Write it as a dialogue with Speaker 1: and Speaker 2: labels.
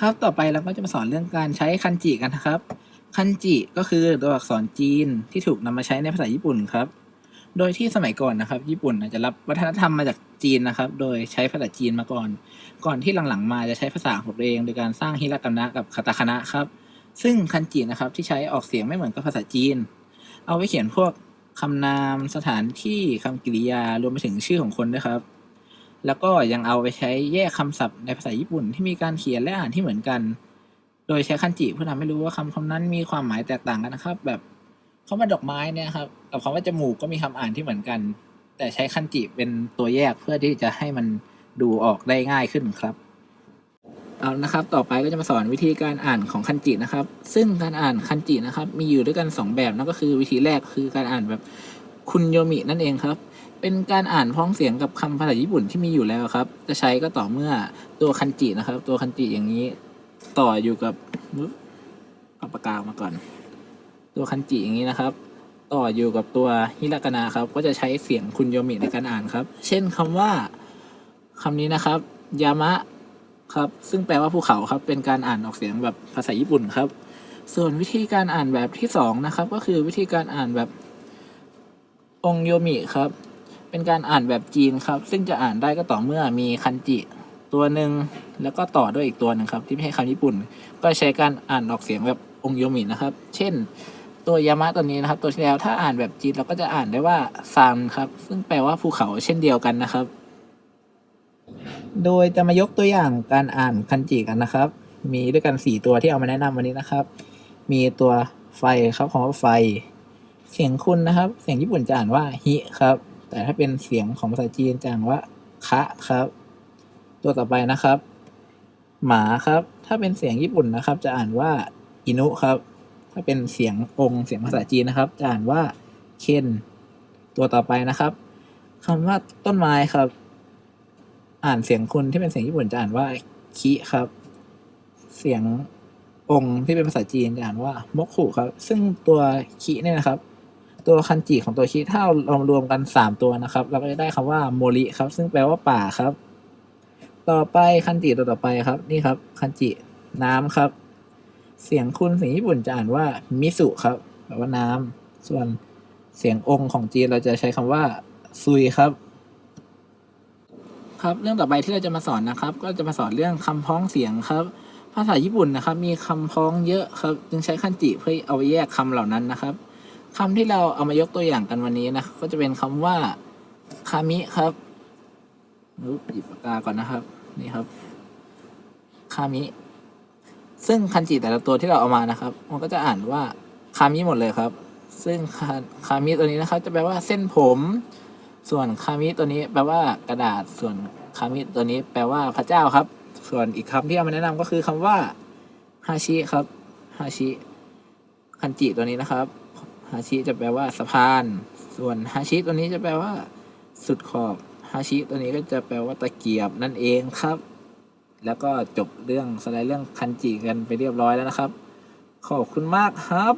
Speaker 1: ครับต่อไปเราก็จะมาสอนเรื่องการใช้คันจิกันนะครับ คันจิก็คือตัวอักษรจีนที่ถูกนำมาใช้ในภาษาญี่ปุ่นครับ โดยที่สมัยก่อนนะครับ ญี่ปุ่นอาจจะรับวัฒนธรรมมาจากจีนนะครับ โดยใช้ภาษาจีนมาก่อน ก่อนที่หลังๆ มาจะใช้ภาษาของตัวเองโดยการสร้างฮิรากานะกับคาตาคานะครับ ซึ่งคันจินะครับที่ใช้ออกเสียงไม่เหมือนกับภาษาจีน เอาไว้เขียนพวกคำนามสถานที่คำกริยารวมไปถึงชื่อของคนด้วยครับ แล้วก็ยังเอาไปใช้แยกคำศัพท์ในภาษาญี่ปุ่นที่มีการเขียนและอ่านที่เหมือนกัน โดยใช้คันจิเพื่อทำให้รู้ว่าคำคำนั้นมีความหมายแตกต่างกันนะครับ แบบคำว่าดอกไม้เนี่ยครับกับคำว่าจมูกก็มีคำอ่านที่เหมือนกัน แต่ใช้คันจิเป็นตัวแยกเพื่อที่จะให้มันดูออกได้ง่ายขึ้นครับเอานะครับ ต่อไปก็จะมาสอนวิธีการอ่านของคันจินะครับ ซึ่งการอ่านคันจินะครับ มีอยู่ด้วยกันสองแบบนั่นก็คือวิธีแรกคือการอ่านแบบคุนโยมินั่นเองครับ เป็นการอ่านพ้องเสียงกับคำภาษาญี่ปุ่นที่มีอยู่แล้วครับ จะใช้ก็ต่อเมื่อตัวคันจินะครับ ตัวคันจิอย่างนี้ต่ออยู่กับอุ๊ยเอาปากกามาก่อน ตัวคันจิอย่างนี้นะครับ ต่ออยู่กับตัวฮิรากานะครับ ก็จะใช้เสียงคุนโยมิในการอ่านครับ เช่นคำว่าคำนี้นะครับยามะครับ ซึ่งแปลว่าภูเขาครับ เป็นการอ่านออกเสียงแบบภาษาญี่ปุ่นครับ ส่วนวิธีการอ่านแบบที่สองนะครับ ก็คือวิธีการอ่านแบบองโยมิครับ เป็นการอ่านแบบจีนครับ ซึ่งจะอ่านได้ก็ต่อเมื่อมีคันจิตัวหนึ่งแล้วก็ต่อด้วยอีกตัวหนึ่งครับ ที่ไม่ใช่คำญี่ปุ่น ก็ใช้การอ่านออกเสียงแบบองโยมินะครับ เช่น ตัวยามะตัวนี้นะครับ ตัวที่แล้วถ้าอ่านแบบจีนเราก็จะอ่านได้ว่าซันครับ ซึ่งแปลว่าภูเขาเช่นเดียวกันนะครับ โดยจะมายกตัวอย่างการอ่านคันจิกันนะครับ มีด้วยกันสี่ตัวที่เอามาแนะนำวันนี้นะครับ มีตัวไฟครับคำว่าไฟ เสียงคุณนะครับ เสียงญี่ปุ่นจะอ่านว่าฮิครับ แต่ถ้าเป็นเสียงของภาษาจีนจะอ่านว่าคะครับ ตัวต่อไปนะครับ หมาครับ ถ้าเป็นเสียงญี่ปุ่นนะครับ จะอ่านว่าอินุครับ ถ้าเป็นเสียงองค์เสียงภาษาจีนนะครับ จะอ่านว่าเคนตัวต่อไปนะครับคำว่าต้นไม้ครับ อ่านเสียงคุณที่เป็นเสียงญี่ปุ่นจะอ่านว่าคิครับ เสียงองค์ที่เป็นภาษาจีนจะอ่านว่ามกขุครับ ซึ่งตัวคิเนี่ยนะครับ ตัวคันจิของตัวคิถ้าเรารวมกันสามตัวนะครับ เราก็จะได้คำว่าโมริครับ ซึ่งแปลว่าป่าครับ ต่อไปคันจิตัวต่อไปครับ นี่ครับ คันจิน้ำครับ เสียงคุณเสียงญี่ปุ่นจะอ่านว่ามิสุครับแปลว่าน้ำส่วนเสียงองค์ของจีนเราจะใช้คำว่าซุยครับ ครับเรื่องต่อไปที่เราจะมาสอนนะครับ ก็จะมาสอนเรื่องคำพ้องเสียงครับภาษาญี่ปุ่นนะครับ มีคำพ้องเยอะครับ จึงใช้คันจิเพื่อเอาแยกคำเหล่านั้นนะครับ คำที่เราเอามายกตัวอย่างกันวันนี้นะ ก็จะเป็นคำว่าคามิครับอุ๊บหยิบปากกาก่อนนะครับ นี่ครับคามิ ซึ่งคันจิแต่ละตัวที่เราเอามานะครับ มันก็จะอ่านว่าคามิหมดเลยครับ ซึ่งคาคามิตัวนี้นะครับ จะแปลว่าเส้นผม ส่วนคามิตัวนี้ แปลว่ากระดาษ ส่วนคามิตัวนี้ แปลว่าพระเจ้าครับ ส่วนอีกคำที่เอามาแนะนำก็คือคำว่าฮาชิครับฮาชิคันจิตัวนี้นะครับ ฮาชิจะแปลว่าสะพาน ส่วนฮาชิตัวนี้จะแปลว่า สุดขอบฮาชิตัวนี้ก็จะแปลว่าตะเกียบนั่นเองครับ แล้วก็จบเรื่องสไลด์เรื่องคันจิกันไปเรียบร้อยแล้วนะครับ ขอบคุณมากครับ